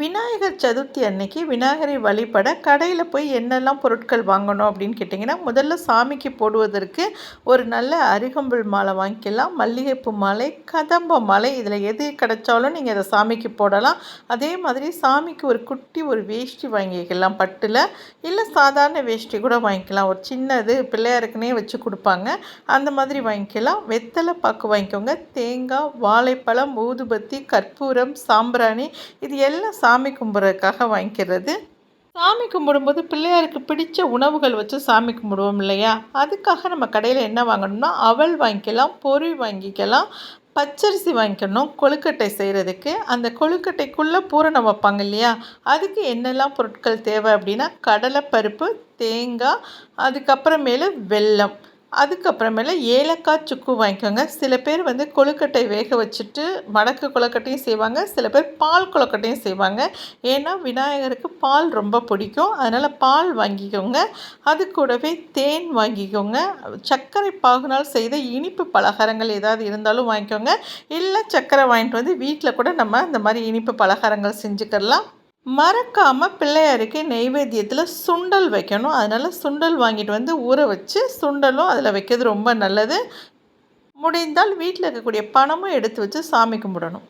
விநாயகர் சதுர்த்தி அன்னைக்கு விநாயகரை வழிபட கடையில் போய் என்னெல்லாம் பொருட்கள் வாங்கணும் அப்படின்னு கேட்டிங்கன்னா முதல்ல சாமிக்கு போடுவதற்கு ஒரு நல்ல அருகம்புல் மாலை வாங்கிக்கலாம். மல்லிகைப்பூ மாலை கதம்ப மாலை இதில் எது கிடைச்சாலும் நீங்கள் அதை சாமிக்கு போடலாம். அதே மாதிரி சாமிக்கு ஒரு குட்டி ஒரு வேஷ்டி வாங்கிக்கலாம் பட்டில். இல்லை சாதாரண வேஷ்டி கூட வாங்கிக்கலாம். ஒரு சின்னது பிள்ளையாருக்குனே வச்சு கொடுப்பாங்க. அந்த மாதிரி வாங்கிக்கலாம். வெத்தலை பாக்கு வாங்கிக்கோங்க. தேங்காய் வாழைப்பழம் ஊதுபத்தி கற்பூரம் சாம்பிராணி இது எல்லாம் சாமி கும்பிட்றதுக்காக வாங்கிக்கிறது. சாமி கும்பிடும்போது பிள்ளையாருக்கு பிடிச்ச உணவுகள் வச்சு சாமி கும்பிடுவோம் இல்லையா? அதுக்காக நம்ம கடையில் என்ன வாங்கணும்னா அவல் வாங்கிக்கலாம் பொறி வாங்கிக்கலாம் பச்சரிசி வாங்கிக்கணும் கொழுக்கட்டை செய்கிறதுக்கு அந்த கொழுக்கட்டைக்குள்ளே பூரணம் வைப்பாங்க இல்லையா? அதுக்கு என்னெல்லாம் பொருட்கள் தேவை அப்படின்னா கடலைப்பருப்பு தேங்காய் அதுக்கப்புறமேலு வெல்லம். அதுக்கப்புறமேல ஏலக்காய் சுக்கு வாங்கிக்கோங்க. சில பேர் வந்து கொழுக்கட்டை வேக வச்சுட்டு மடக்கு கொழுக்கட்டையும் செய்வாங்க. சில பேர் பால் கொழுக்கட்டையும் செய்வாங்க. ஏன்னா விநாயகருக்கு பால் ரொம்ப பிடிக்கும். அதனால் பால் வாங்கிக்கோங்க. அது கூடவே தேன் வாங்கிக்கோங்க. சர்க்கரை பாகுனால் செய்த இனிப்பு பலகாரங்கள் ஏதாவது இருந்தாலும் வாங்கிக்கோங்க. இல்லை சர்க்கரை வாங்கிட்டு வந்து வீட்டில் கூட நம்ம இந்த மாதிரி இனிப்பு பலகாரங்கள் செஞ்சுக்கலாம் மறக்காமல் பிள்ளையாருக்கு நெய்வேத்தியத்தில் சுண்டல் வைக்கணும். அதனால் சுண்டல் வாங்கிட்டு வந்து ஊற வச்சு சுண்டலும் அதில் வைக்கிறது ரொம்ப நல்லது. முடிந்தால் வீட்டில் இருக்கக்கூடிய பணமும் எடுத்து வச்சு சாமி கும்பிடணும்.